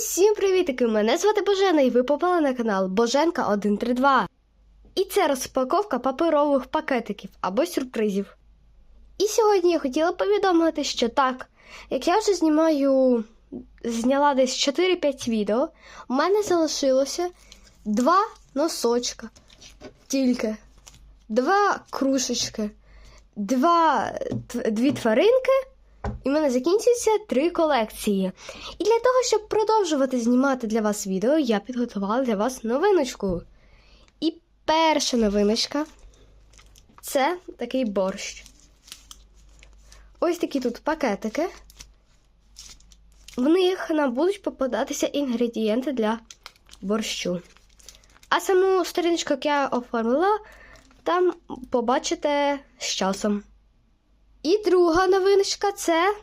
Усім привітики! Мене звати Божена, і ви попали на канал Боженка 132. І це розпаковка паперових пакетиків або сюрпризів. І сьогодні я хотіла повідомити, що так, як я вже знімаю, зняла десь 4-5 відео, у мене залишилося два носочка. Тільки два кружечки, два, дві тваринки. І в мене закінчуються три колекції. І для того, щоб продовжувати знімати для вас відео, я підготувала для вас новиночку. І перша новиночка це такий борщ. Ось такі тут пакетики. В них нам будуть попадатися інгредієнти для борщу. А саму сторіночку, як я оформила, там побачите з часом. І друга новиночка це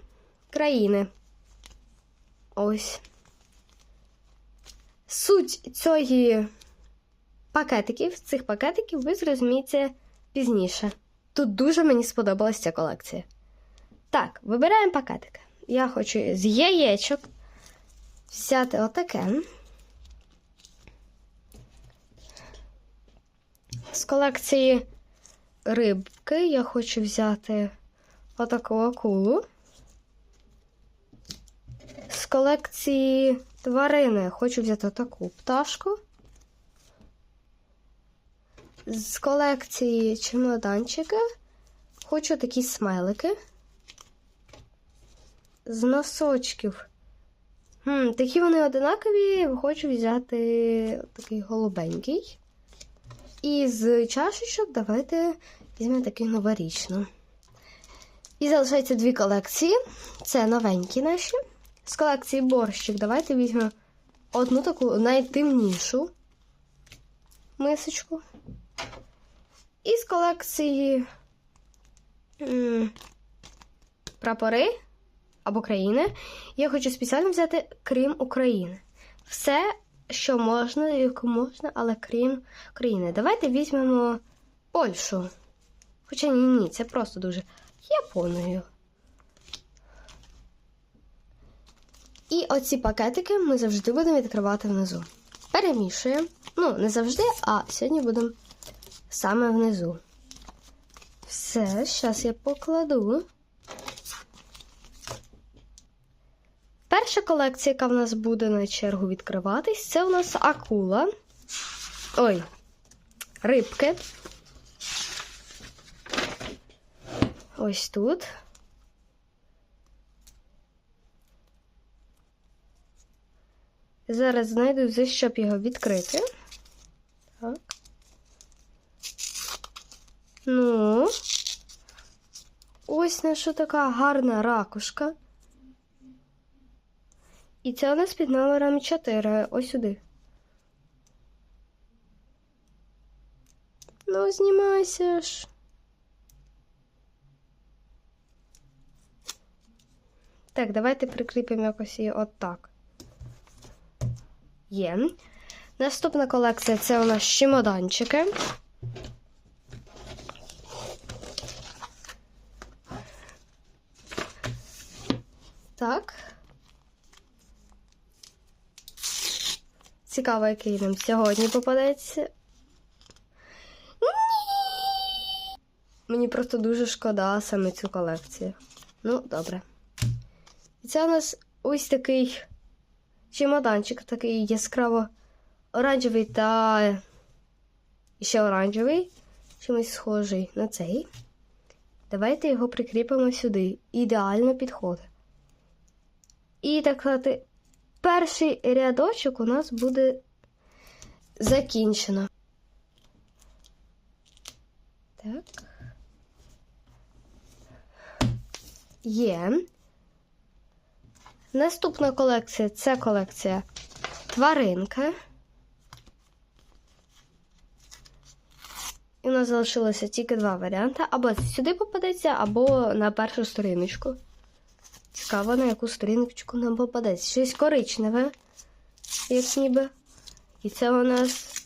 країни. Ось. Суть цієї пакетиків, цих пакетиків ви зрозумієте пізніше. Тут дуже мені сподобалася ця колекція. Так, вибираємо пакетики. Я хочу з яєчок взяти отаке. З колекції рибки я хочу взяти отаку акулу. З колекції тварини хочу взяти таку пташку. З колекції чемоданчика хочу такі смайлики. З носочків. Хм, такі вони одинакові, хочу взяти такий голубенький. І з чашечок давайте візьмемо такий новорічну. І залишається дві колекції. Це новенькі наші. З колекції борщик давайте візьмемо одну таку найтемнішу мисочку. І з колекції прапори або країни я хочу спеціально взяти крім України. Все, що можна, яку можна, але крім України. Давайте візьмемо Польщу. Хоча ні, ні, це просто дуже Японію. І оці пакетики ми завжди будемо відкривати внизу. Перемішуємо. Ну, не завжди, а сьогодні будемо саме внизу. Все, зараз я покладу. Перша колекція, яка в нас буде на чергу відкриватись, це у нас акула. Ой, рибки. Ось тут. Зараз знайду за щоб його відкрити. Так. Ну. Ось наша така гарна ракушка. І це у нас під номером 4. Ось сюди. Ну, знімайся ж. Так, давайте прикріпимо якось її отак. Є. Наступна колекція це у нас чемоданчики. Так. Цікаво, який нам сьогодні попадеться. Мені просто дуже шкода саме цю колекцію. Ну, добре. Це у нас ось такий чемоданчик, такий яскраво оранжевий та ще оранжевий, чимось схожий на цей. Давайте його прикріпимо сюди. Ідеально підходить. І так сказати, перший рядочок у нас буде закінчено. Так. Є. Наступна колекція це колекція тваринка. І у нас залишилося тільки два варіанти. Або сюди попадеться, або на першу сторіночку. Цікаво, на яку сторіночку нам попадеться. Щось коричневе, як ніби. І це у нас.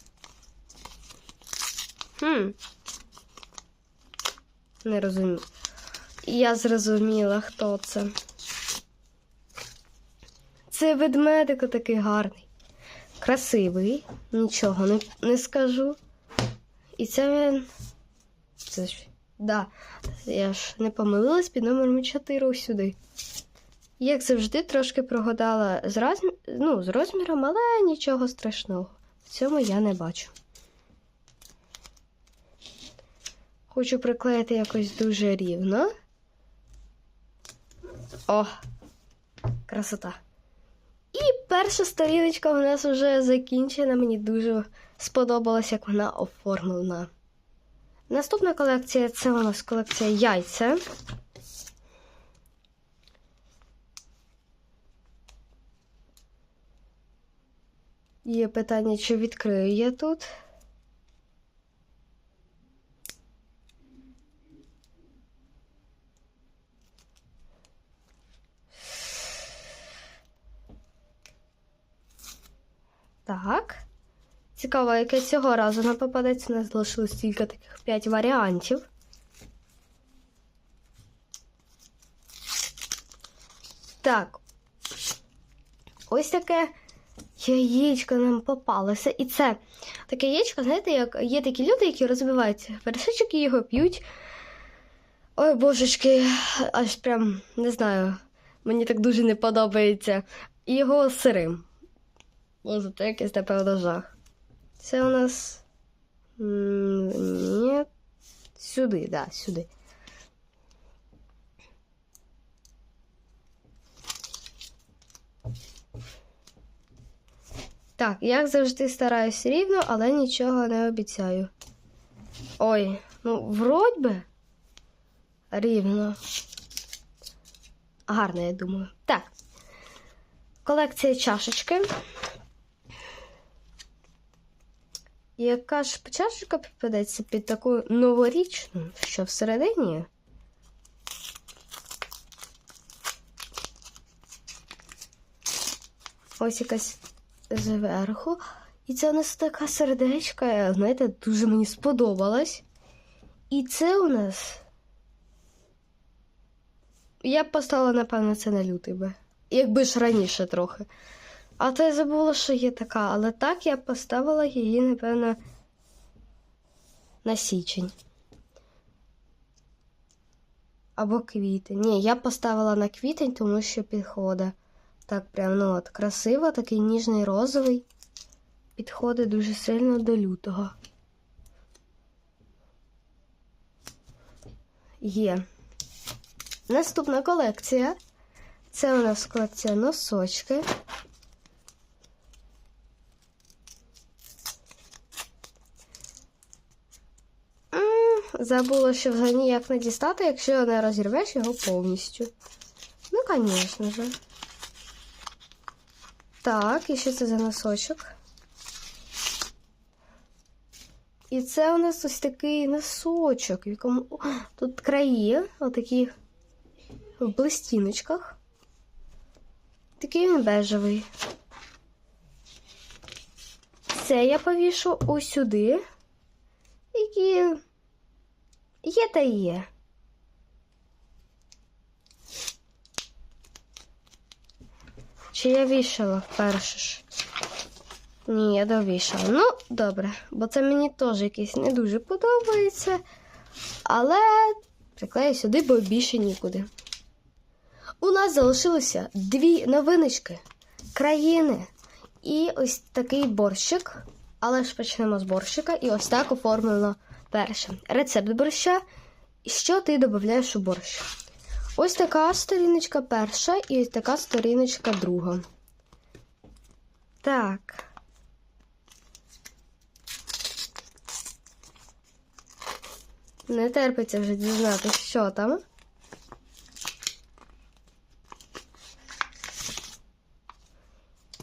Хм. Не розумію. Я зрозуміла, хто це. Це ведмедик такий гарний. Красивий, нічого не, не скажу. І це він. Це ж. Да, я ж не помилилась під номером 4 ось сюди. Як завжди, трошки прогадала з, раз... ну, з розміром, але нічого страшного. В цьому я не бачу. Хочу приклеїти якось дуже рівно. О! Красота. Перша сторіночка в нас вже закінчена. Мені дуже сподобалось, як вона оформлена. Наступна колекція це у нас колекція яйця. Є питання, чи відкрию я тут. Так. Цікаво, яке цього разу нам попадеться. У нас залишилось тільки таких 5 варіантів. Так. Ось таке яєчко нам попалося. І це таке яєчко, знаєте, як є такі люди, які розбивають вершичок і його п'ють. Ой, божечки, аж прям не знаю. Мені так дуже не подобається. І його сирим. Боже, це якийсь, напевно, жах. Це у нас. Ні. Сюди, да, сюди. Так, як завжди стараюсь рівно, але нічого не обіцяю. Ой, ну, вроді би. Рівно. Гарно, я думаю. Так. Колекція чашечки. Яка ж чашечка підпадається під таку новорічну, що всередині? Ось якась зверху. І це у нас така сердечка, знаєте, дуже мені сподобалась. І це у нас. Я б поставила, напевно, це на лютий би. Якби ж раніше трохи. А то я забула, що є така, але так я поставила її, напевно, на січень. Або квітень. Ні, я поставила на квітень, тому що підходить. Так, прям, ну от, красиво, такий ніжний розовий. Підходить дуже сильно до лютого. Є. Наступна колекція. Це у нас колекція носочки. М, Забула, що взагалі ніяк не дістати, якщо не розірвеш його повністю. Ну, звісно же. Так, і що це за носочок? І це у нас ось такий носочок, в якому тут краї, отакі в блистіночках. Такий він бежевий. Це я повішу ось сюди. Які є та є. Чи я вішала перше ж? Ні, я довішала. Ну, добре, бо це мені теж якийсь не дуже подобається. Але приклею сюди, бо більше нікуди. У нас залишилося дві новиночки країни і ось такий борщик. Але ж почнемо з борщика. І ось так оформлено перше. Рецепт борща. Що ти додаєш у борщ? Ось така сторіночка перша і ось така сторіночка друга. Так. Не терпиться вже дізнатися, що там.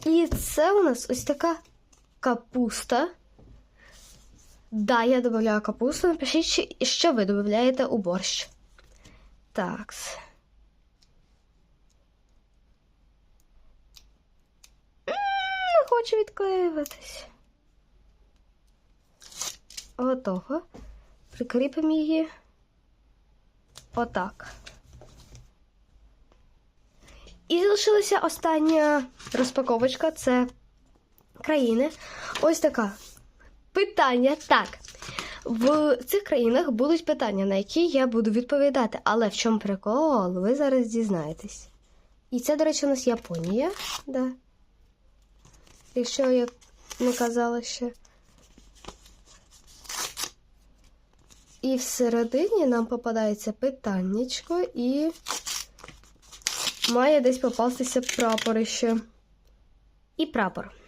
І це у нас ось така капуста. Да, я додаю капусту. Напишіть, що ви додаєте у борщ. Так. Не хочу відклеюватись. Готово. Прикріпимо її. Отак. І залишилася остання розпаковочка це країни. Ось така. Питання. Так. В цих країнах будуть питання, на які я буду відповідати. Але в чому прикол, ви зараз дізнаєтесь. І це, до речі, у нас Японія. Да. Якщо я не казала ще. І всередині нам попадається питаннячко і має десь попастися прапорище. І прапор.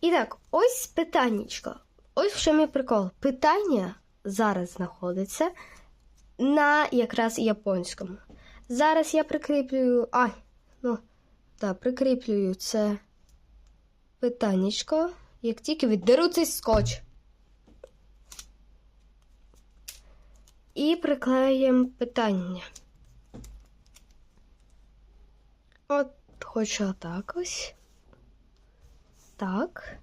І так, ось питаннячко. Ось в чому прикол. Питання зараз знаходиться на якраз японському. Зараз я прикріплюю. Ай, ну, так, прикріплюю це питаннячко, як тільки віддеру цей скотч. І приклеїмо питання. От, хочу отак ось. Так.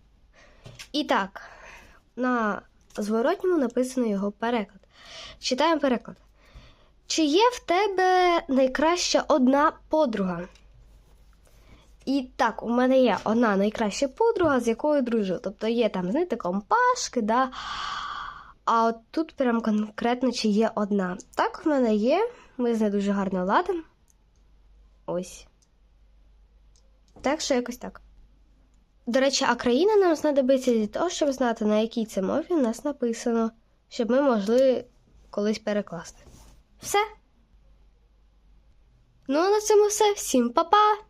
І так, на зворотньому написано його переклад. Читаємо переклад. Чи є в тебе найкраща одна подруга? І так, у мене є одна найкраща подруга, з якою дружу. Тобто є там, знаєте, компашки, да. А от тут прям конкретно чи є одна. Так, в мене є. Ми з нею дуже гарно ладимо. Ось. Так що якось так. До речі, а країна нам знадобиться для того, щоб знати, на якій це мові в нас написано, щоб ми могли колись перекласти. Все. Ну, а на цьому все. Всім па-па!